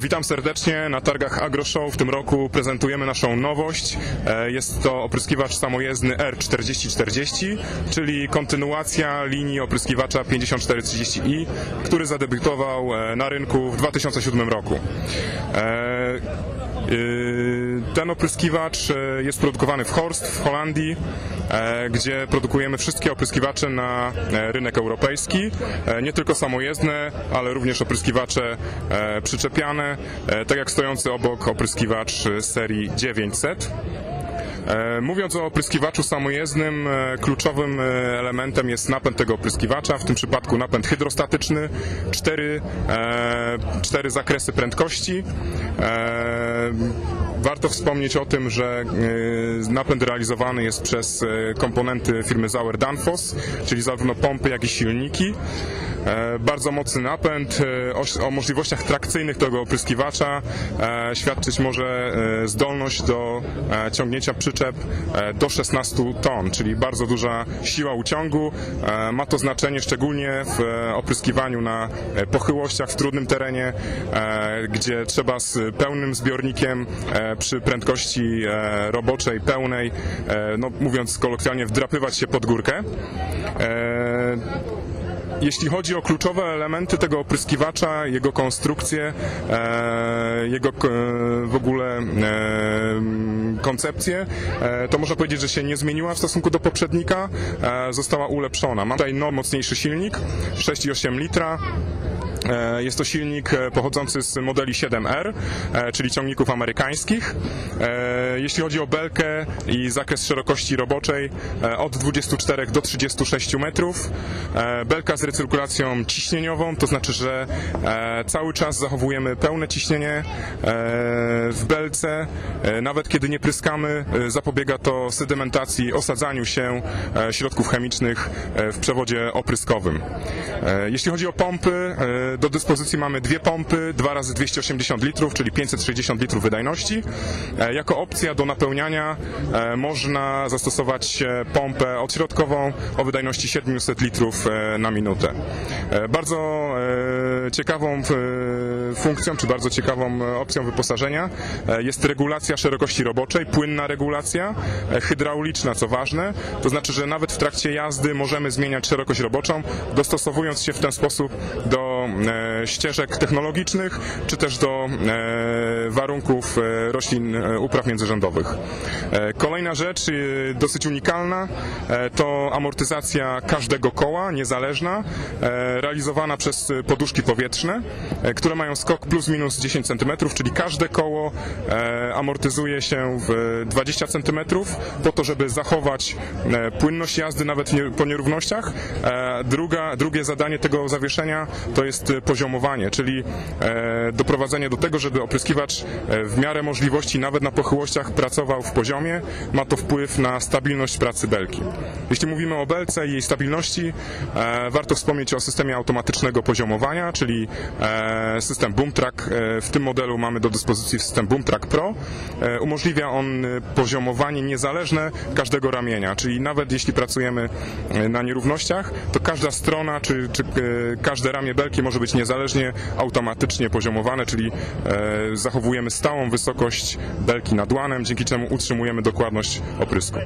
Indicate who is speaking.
Speaker 1: Witam serdecznie na targach AgroShow. W tym roku prezentujemy naszą nowość. E, Jest to opryskiwacz samojezdny R4040, czyli kontynuacja linii opryskiwacza 5430i, który zadebiutował e, na rynku w 2007 roku. E, y, Ten opryskiwacz e, jest produkowany w Horst w Holandii, e, gdzie produkujemy wszystkie opryskiwacze na e, rynek europejski. Nie tylko samojezdne, ale również opryskiwacze przyczepiane, tak jak stojący obok opryskiwacz serii 900. E, Mówiąc o opryskiwaczu samojezdnym, e, kluczowym e, elementem jest napęd tego opryskiwacza, w tym przypadku napęd hydrostatyczny, cztery, cztery zakresy prędkości. Warto wspomnieć o tym, że e, napęd realizowany jest przez e, komponenty firmy Sauer Danfoss, czyli zarówno pompy, jak i silniki. E, Bardzo mocny napęd. O, możliwościach trakcyjnych tego opryskiwacza świadczyć może zdolność do ciągnięcia przyczep do 16 ton, czyli bardzo duża siła uciągu. Ma to znaczenie szczególnie w opryskiwaniu na pochyłościach, w trudnym terenie, gdzie trzeba z pełnym zbiornikiem przy prędkości e, roboczej, pełnej, e, no mówiąc kolokwialnie, wdrapywać się pod górkę. E, jeśli chodzi o kluczowe elementy tego opryskiwacza, jego konstrukcję, jego w ogóle koncepcję, to można powiedzieć, że się nie zmieniła w stosunku do poprzednika, została ulepszona. Mam tutaj no, mocniejszy silnik, 6,8 litra, Jest to silnik e, pochodzący z modeli 7R, e, czyli ciągników amerykańskich. E, Jeśli chodzi o belkę i zakres szerokości roboczej e, od 24 do 36 metrów. E, Belka z recyrkulacją ciśnieniową, to znaczy, że e, cały czas zachowujemy pełne ciśnienie e, w belce. E, Nawet kiedy nie pryskamy, e, zapobiega to sedymentacji, osadzaniu się e, środków chemicznych e, w przewodzie opryskowym. E, Jeśli chodzi o pompy, e, do dyspozycji mamy dwie pompy, 2 razy 280 litrów, czyli 560 litrów wydajności. E, Jako opcja do napełniania e, można zastosować e, pompę odśrodkową o wydajności 700 litrów e, na minutę. E, Bardzo e, ciekawą e, funkcją, czy bardzo ciekawą e, opcją wyposażenia e, jest regulacja szerokości roboczej, płynna regulacja, e, hydrauliczna, co ważne. To znaczy, że nawet w trakcie jazdy możemy zmieniać szerokość roboczą, dostosowując się w ten sposób do e, ścieżek technologicznych, czy też do e, warunków e, roślin upraw międzyrzędowych. E, Kolejna rzecz, dosyć unikalna, to amortyzacja każdego koła, niezależna, realizowana przez poduszki powietrzne, które mają skok plus minus 10 cm, czyli każde koło amortyzuje się w 20 cm po to, żeby zachować płynność jazdy nawet po nierównościach. Druga, drugie zadanie tego zawieszenia to jest e, poziomowanie, czyli e, doprowadzenie do tego, żeby opryskiwacz e, w miarę możliwości nawet na pochyłościach pracował w poziomie. Ma to wpływ na stabilność pracy belki. Jeśli mówimy o belce i jej stabilności, warto wspomnieć o systemie automatycznego poziomowania, czyli system BoomTrack. W tym modelu mamy do dyspozycji system BoomTrack Pro. Umożliwia on poziomowanie niezależne każdego ramienia, czyli nawet jeśli pracujemy na nierównościach, to każda strona czy, czy każde ramię belki może być niezależnie automatycznie poziomowane, czyli e, zachowujemy stałą wysokość belki nad łanem, dzięki czemu utrzymujemy dokładność oprysku.